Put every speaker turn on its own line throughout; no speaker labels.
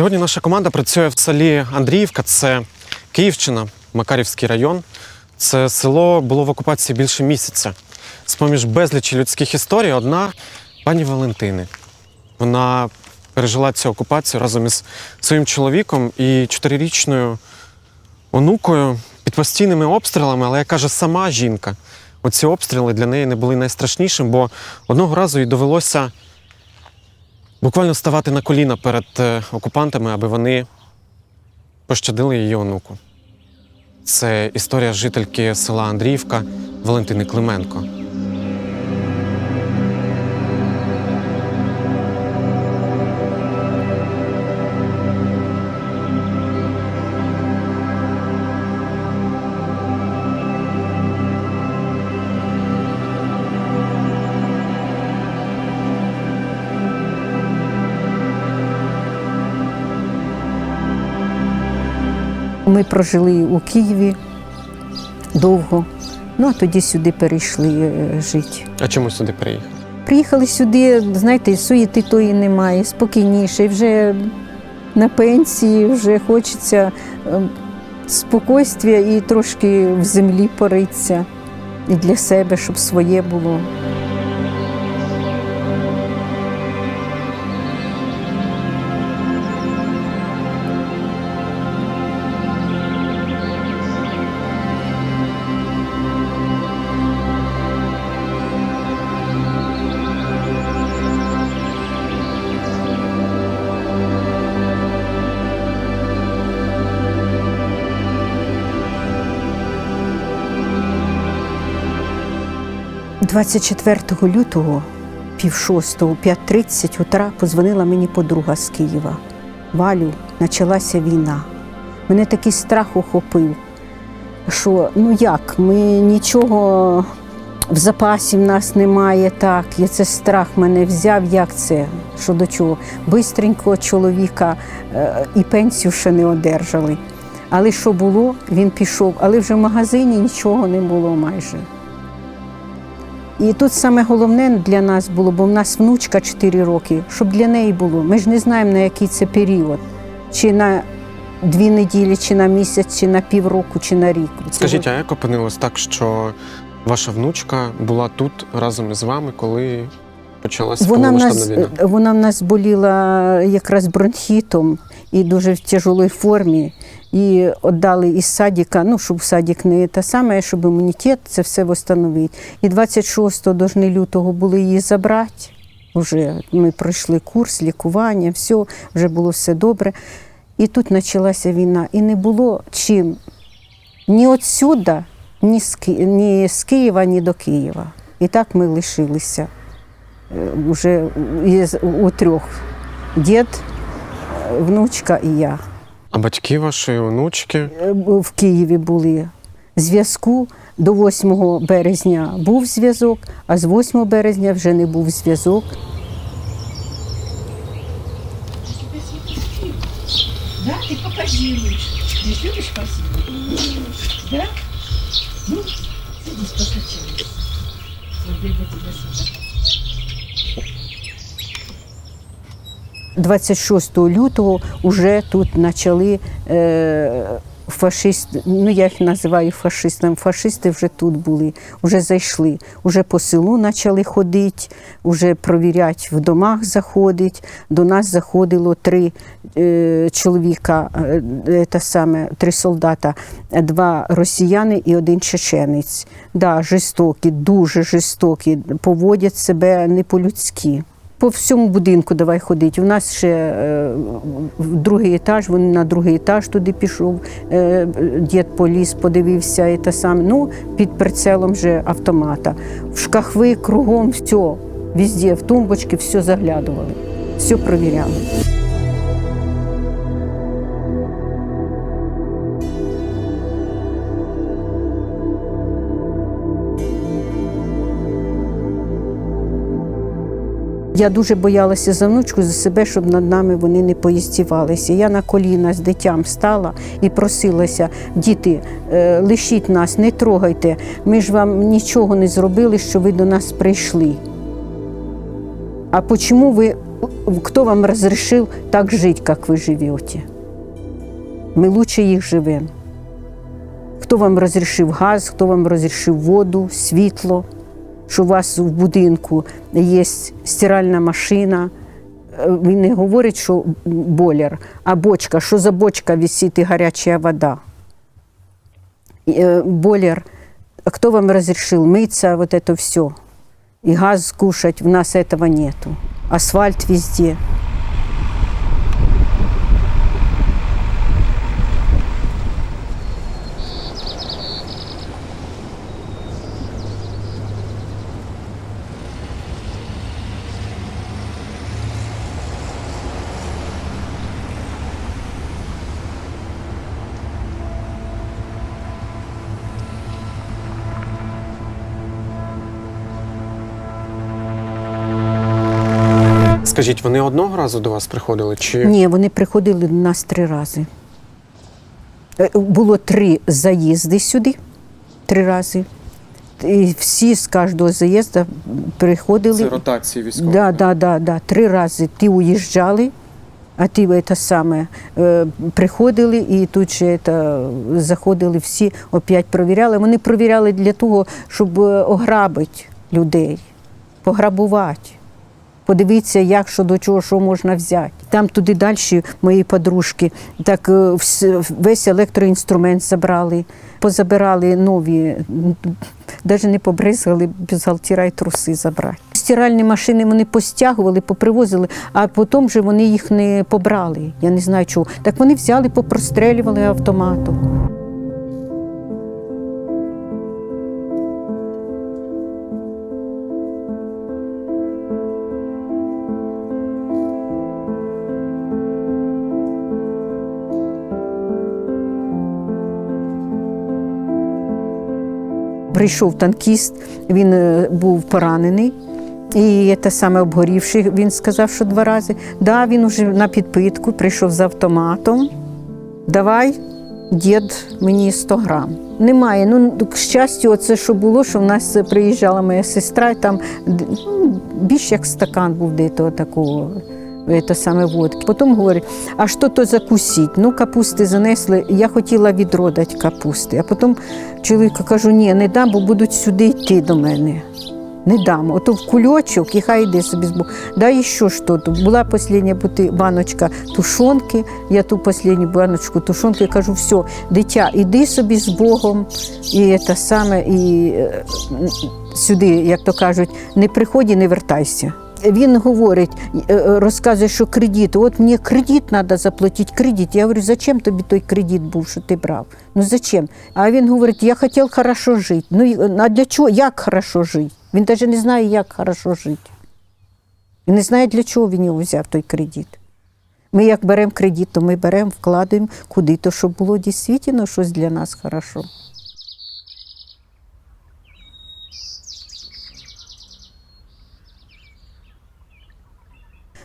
Сьогодні наша команда працює в селі Андріївка, це Київщина, Макарівський район. Це село було в окупації більше місяця. З-поміж безлічі людських історій, одна пані Валентини. Вона пережила цю окупацію разом із своїм чоловіком і чотирирічною онукою під постійними обстрілами, але як каже сама жінка, оці обстріли для неї не були найстрашнішим, бо одного разу їй довелося буквально ставати на коліна перед е, окупантами, аби вони пощадили її онуку. Це історія жительки села Андріївка Валентини Клименко.
Ми прожили у Києві довго, ну а тоді сюди перейшли е, жити.
А чому сюди приїхав?
Приїхали сюди, знаєте, суєти тої немає, спокійніше. Вже на пенсії вже хочеться е, спокійствия і трошки в землі поритися. І для себе, щоб своє було. – 24 лютого, пів шостого, 5.30 утра позвонила мені подруга з Києва. Валю, почалася війна. Мене такий страх охопив, що ну як, ми нічого в запасі в нас немає, так, і це страх мене взяв, як це, що до чого. Бистренько чоловіка е, і пенсію ще не одержали. Але що було, він пішов, але вже в магазині нічого не було майже. І тут саме головне для нас було, бо в нас внучка 4 роки, щоб для неї було. Ми ж не знаємо, на який це період. Чи на дві неділі, чи на місяць, чи на півроку, чи на рік.
Скажіть, а як опинилось так, що ваша внучка була тут разом із вами, коли почалася
вона в, нас,
війна?
вона в нас боліла якраз бронхітом і дуже в тяжелій формі. І віддали із садика, ну, щоб садик не те саме, щоб імунітет це все встановити. І 26 до лютого були її забрати. Вже ми пройшли курс, лікування, все, вже було все добре. І тут почалася війна. І не було чим ні отсюда, ні з, Києва, ні до Києва. І так ми лишилися уже із- у трьох. Дід, е, внучка і я.
А батьки вашої онучки
Е, в Києві були. Зв'язку до 8 березня був зв'язок, а з 8 березня вже не був зв'язок.
Да, ты попозируешь. Ты ж любишь? Да? Ну, садись, постучи. Вот я тебя сюда.
26 лютого вже тут почали е, фашисти, ну я їх називаю фашистами. Фашисти вже тут були, вже зайшли, вже по селу почали ходити, вже провіряти в домах заходить. До нас заходило три е, чоловіка, е, е, те саме, три солдата, два росіяни і один чеченець. Да, жорстокі, дуже жорстокі, поводять себе не по-людськи. По всьому будинку давай ходити. У нас ще е, другий етаж, він на другий етаж туди пішов, е, дід поліз, подивився і те саме. Ну, під прицелом вже автомата. В шкафи кругом все, везде, в тумбочки, все заглядували, все провіряли. Я дуже боялася за внучку, за себе, щоб над нами вони не поїздівалися. Я на коліна з дитям стала і просилася, діти, е, лишіть нас, не трогайте. Ми ж вам нічого не зробили, що ви до нас прийшли. А почему вы, кто вам разрешил так жить, как вы живете? Ми лучше їх живемо. Хто вам розрішив газ, хто вам розрішив воду, світло, що у вас в будинку є стиральна машина. Е, Він не говорить, що боляр, а бочка, що за бочка висить і гаряча вода. Е, Боляр, а кто вам разрешил мыться, вот это все? И газ кушать, у нас этого нету. Асфальт везде.
Скажіть, вони одного разу до вас приходили? Чи
Ні, вони приходили до нас три рази. Е, Було три заїзди сюди, три рази. І всі з кожного заїзду приходили.
це ротації військових?
Да, да, да, да. Три рази ті уїжджали, а ті це саме е, приходили і тут же це, заходили всі, опять провіряли. Вони провіряли для того, щоб е, ограбити людей, пограбувати. Подивіться, як що до чого, що можна взяти. Там туди далі мої подружки, так е, весь електроінструмент забрали, позабирали нові, навіть не побризгали, бюзгалтера і труси забрати. Стиральні машини вони постягували, попривозили, а потім же вони їх не побрали. Я не знаю чого. Так вони взяли, попрострелювали автоматом. Прийшов танкіст, він е, був поранений. І те саме обгорівший, він сказав, що два рази. Да, він уже на підпитку прийшов з автоматом. Давай, дід, мені 100 грам. Немає. Ну, к щастю, це що було, що в нас приїжджала моя сестра, і там ну, більш як стакан був дето такого. Це саме водки. Потім говорить, а що то закусіть? Ну, капусти занесли. Я хотіла відродати капусти. А потім чоловіка кажу, ні, не дам, бо будуть сюди йти до мене. Не дам. Ото в кульочок і хай йде собі з. Дай ще що тут. Була баночка тушонки. Я ту останню баночку тушонки кажу, все, дитя, іди собі з Богом. І те саме, і е, сюди, як то кажуть, не приходь і не вертайся. Він говорить, е, е, розказує, що кредит. От мені кредит треба заплатити, кредит. Я говорю, зачем тобі той кредит був, що ти брав? Ну зачем? А він говорить, я хотів хорошо жити. Ну а для чого? Як хорошо жити? Він навіть не знає, як хорошо жити. Він не знає, для чого він його взяв той кредит. Ми як беремо кредит, то ми беремо, вкладаємо куди, то щоб було дійсно щось для нас хорошо.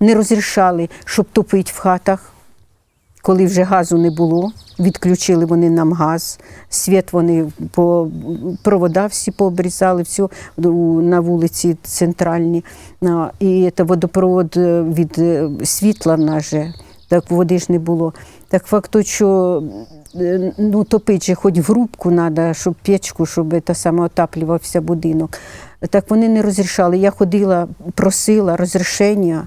Не розрішали, щоб топити в хатах, коли вже газу не було. Відключили вони нам газ, світ вони по провода всі пообрізали, все на вулиці центральній. І це водопровод е, від е, світла в так води ж не було. Так факт, що е, ну, топити же хоч в грубку треба, щоб печку, щоб це саме отаплювався будинок. Так вони не розрішали. Я ходила, просила розрішення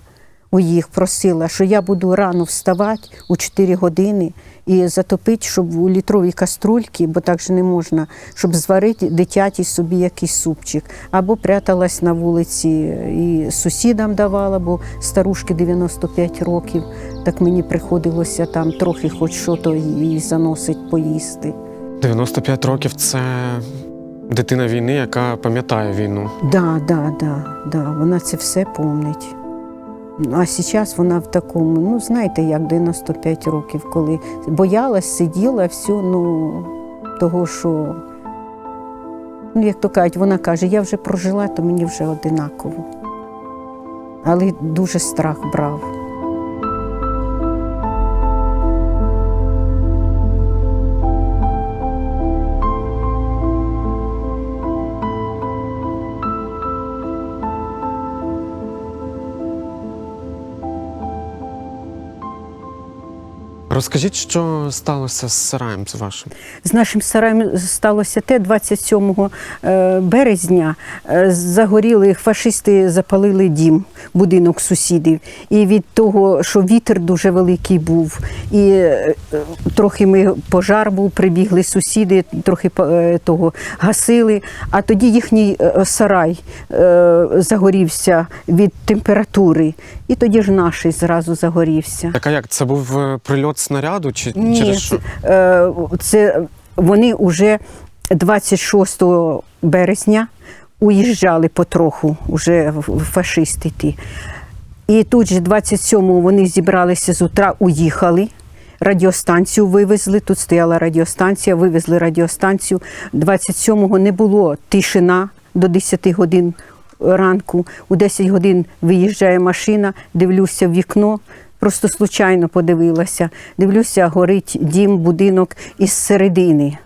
у їх просила, що я буду рано вставати у 4 години і затопити, щоб у літровій каструльці, бо так же не можна, щоб зварити дитяті собі якийсь супчик. Або пряталась на вулиці і сусідам давала, бо старушки 95 років. Так мені приходилося там трохи хоч що то їй заносить поїсти.
95 років це дитина війни, яка пам'ятає війну.
Да, да, да, да, вона це все помнить. А зараз вона в такому, ну знаєте, як 95 років, коли боялась, сиділа, всю, ну того, що, ну як то кажуть, вона каже, я вже прожила, то мені вже одинаково. Але дуже страх брав.
Розкажіть, що сталося з сараєм з вашим?
З нашим сараєм сталося те 27 е, березня. е, Загоріли фашисти, запалили дім, будинок сусідів. І від того, що вітер дуже великий був, і е, трохи ми пожар був, прибігли сусіди, трохи того гасили. А тоді їхній сарай загорівся від температури, і тоді ж наш зразу загорівся.
Так а як це був е, прильот снаряду чи
Ні,
через що?
це, це вони вже 26 березня уїжджали потроху, вже фашисти ті. І тут же 27-го вони зібралися з утра, уїхали. Радіостанцію вивезли. Тут стояла радіостанція, вивезли радіостанцію. 27-го не було тишина до 10 годин ранку. У 10 годин виїжджає машина, дивлюся в вікно. Просто случайно подивилася. Дивлюся, горить дім, будинок із середини.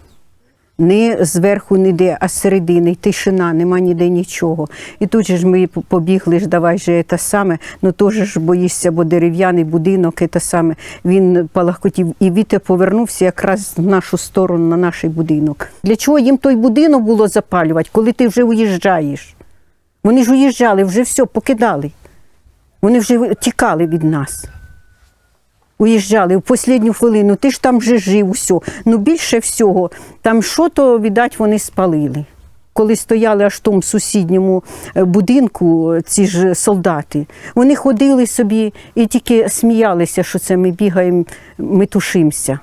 Не зверху ніде, а з середини, тишина, нема ніде нічого. І тут же ж ми побігли ж, давай же те саме, ну теж ж боїшся, бо дерев'яний будинок, те саме. Він палахкотів, і вітер повернувся якраз в нашу сторону, на наш будинок. Для чого їм той будинок було запалювати, коли ти вже уїжджаєш? Вони ж уїжджали, вже все покидали. Вони вже тікали від нас. Уїжджали в останню хвилину, ти ж там вже жив усе. Ну більше всього, там що то, віддать, вони спалили. Коли стояли аж в тому сусідньому е, будинку е, ці ж солдати, вони ходили собі і тільки сміялися, що це ми бігаємо, ми тушимося.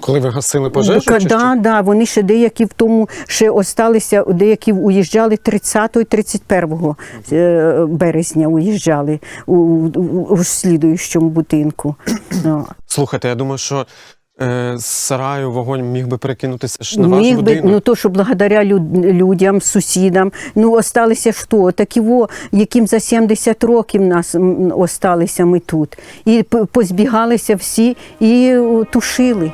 Коли ви гасили пожежу?
Ну,
чи
да, да, вони ще деякі в тому ще осталися, деякі уїжджали 30 і 31 е, березня уїжджали у, у, у слідуючому будинку. Ну,
Слухайте, я думаю, що е, з сараю вогонь міг би перекинутися ж на ваш
Міг би, ну то, що благодаря люд, людям, сусідам, ну осталися що? Такі во, яким за 70 років нас осталися ми тут. І позбігалися всі і тушили.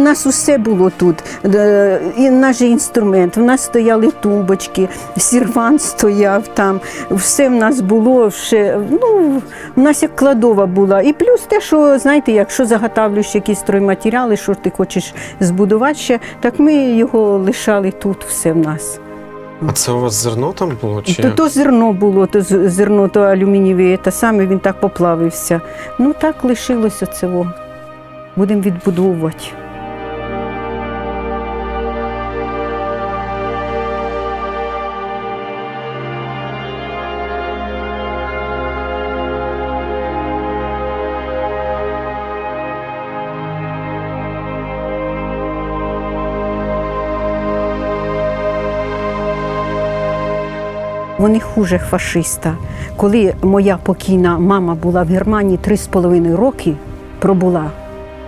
В нас усе було тут. Е, І наш інструмент. В нас стояли тумбочки, сірвант стояв там. Все в нас було ще. Ну, в нас як кладова була. І плюс те, що знаєте, якщо заготавлюєш якісь стройматеріали, що ти хочеш збудувати ще, так ми його лишали тут, все в нас.
А це у вас зерно там було? Чи...
То, то зерно було, то зерно, то алюмінієве, та саме він так поплавився. Ну так лишилося цього. Будемо відбудовувати. Вони хуже фашиста. Коли моя покійна мама була в Германії три з половиною роки, пробула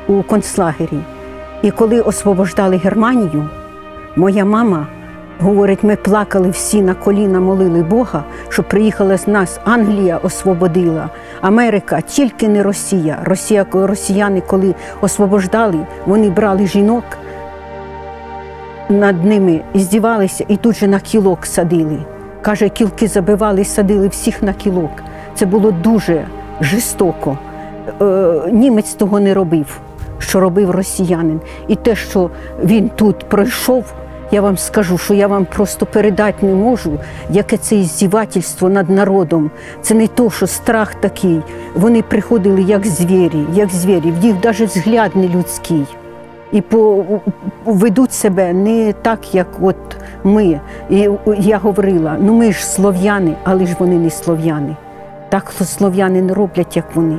у концлагері. І коли освобождали Германію, моя мама говорить, ми плакали всі на коліна, молили Бога, щоб приїхала з нас Англія освободила, Америка, тільки не Росія. Росія, росіяни, коли освобождали, вони брали жінок, над ними здівалися і тут же на кілок садили. Каже, кілки забивали, і садили всіх на кілок. Це було дуже жорстоко. Е, німець того не робив, що робив росіянин. І те, що він тут пройшов, я вам скажу, що я вам просто передати не можу, яке це іздівательство над народом. Це не то, що страх такий. Вони приходили як звірі, як звірі, в них навіть взгляд не людський і ведуть себе не так, як от ми. І я говорила: ну ми ж слов'яни, але ж вони не слов'яни. Так слов'яни не роблять, як вони.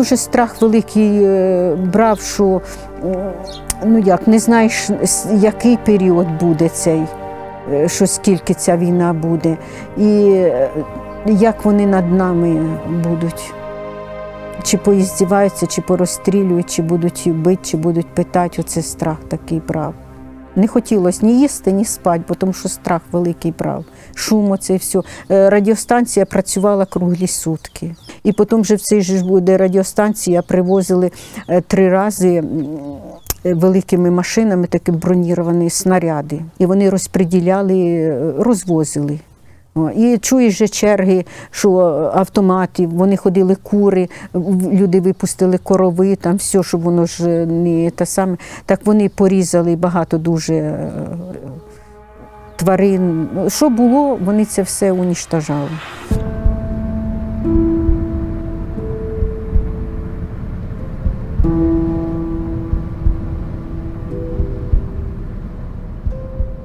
Дуже страх великий е, брав, що ну як не знаєш, який період буде цей, е, що скільки ця війна буде, і е, як вони над нами будуть. чи поїздіваються, чи порозстрілюють, чи будуть бити, чи будуть питати. Оце страх такий брав. Не хотілося ні їсти, ні спати, бо тому що страх великий брав. Шум оце все. Радіостанція працювала круглі сутки. І потім вже в же ж буде радіостанція привозили е, три рази е, великими машинами, такі броніровані снаряди. І вони розподіляли, е, розвозили. І чуєш же черги, що автоматів, вони ходили кури, люди випустили корови, там все, щоб воно ж не те саме. Так вони порізали багато дуже е, тварин. Що було, вони це все уніштажали.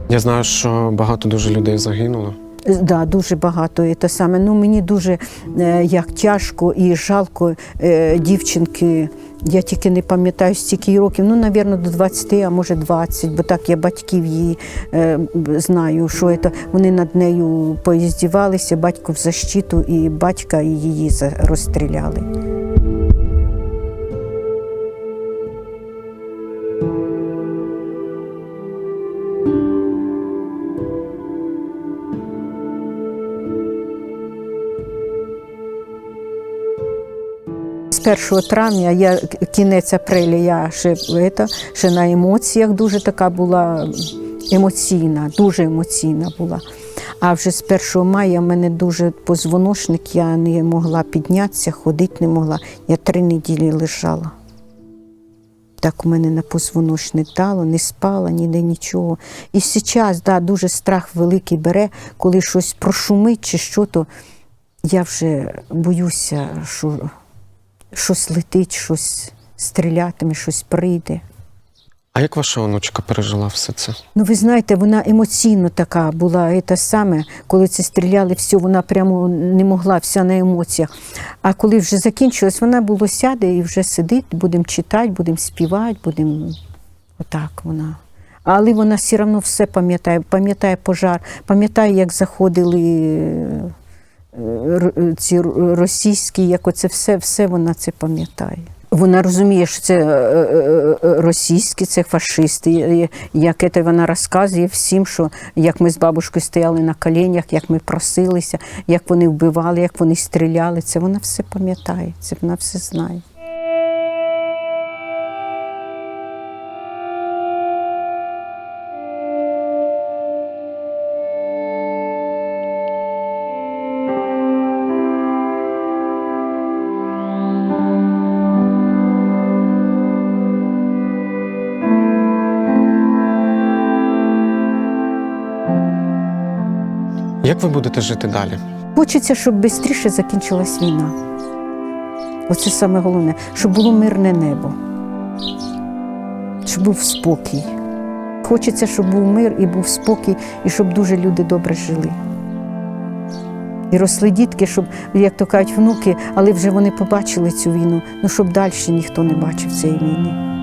Я знаю, що багато дуже людей загинуло.
Да, дуже багато. І те саме. Ну, мені дуже е, як тяжко і жалко е, дівчинки. Я тільки не пам'ятаю стільки років, ну, мабуть, до 20, а може 20, бо так я батьків її е, знаю, що це. Вони над нею поїздівалися, батько в защиту, і батька і її розстріляли. 1 травня я кінець апреля я ще, это, ще на емоціях дуже така була емоційна, дуже емоційна була. А вже з 1 мая в мене дуже позвоночник, я не могла піднятися, ходити не могла. Я три неділі лежала. Так у мене на позвоночник дало, не спала ніде нічого. І зараз да, дуже страх великий бере, коли щось прошумить чи що, то я вже боюся, що щось летить, щось стрілятиме, щось прийде.
А як ваша онучка пережила все це?
Ну, ви знаєте, вона емоційно така була. І те саме, коли це стріляли, все, вона прямо не могла, вся на емоціях. А коли вже закінчилось, вона було сяде і вже сидить, будемо читати, будемо співати, будемо отак вона. Але вона все одно все пам'ятає, пам'ятає пожар, пам'ятає, як заходили ці російські, як оце все, все вона це пам'ятає. Вона розуміє, що це е, е, е, російські, це фашисти. Як це вона розказує всім, що як ми з бабушкою стояли на коленях, як ми просилися, як вони вбивали, як вони стріляли. Це вона все пам'ятає, це вона все знає.
Як ви будете жити далі?
Хочеться, щоб швидше закінчилась війна. Оце саме головне, щоб було мирне небо, щоб був спокій. Хочеться, щоб був мир і був спокій, і щоб дуже люди добре жили. І росли дітки, щоб, як то кажуть, внуки, але вже вони побачили цю війну, ну щоб далі ніхто не бачив цієї війни.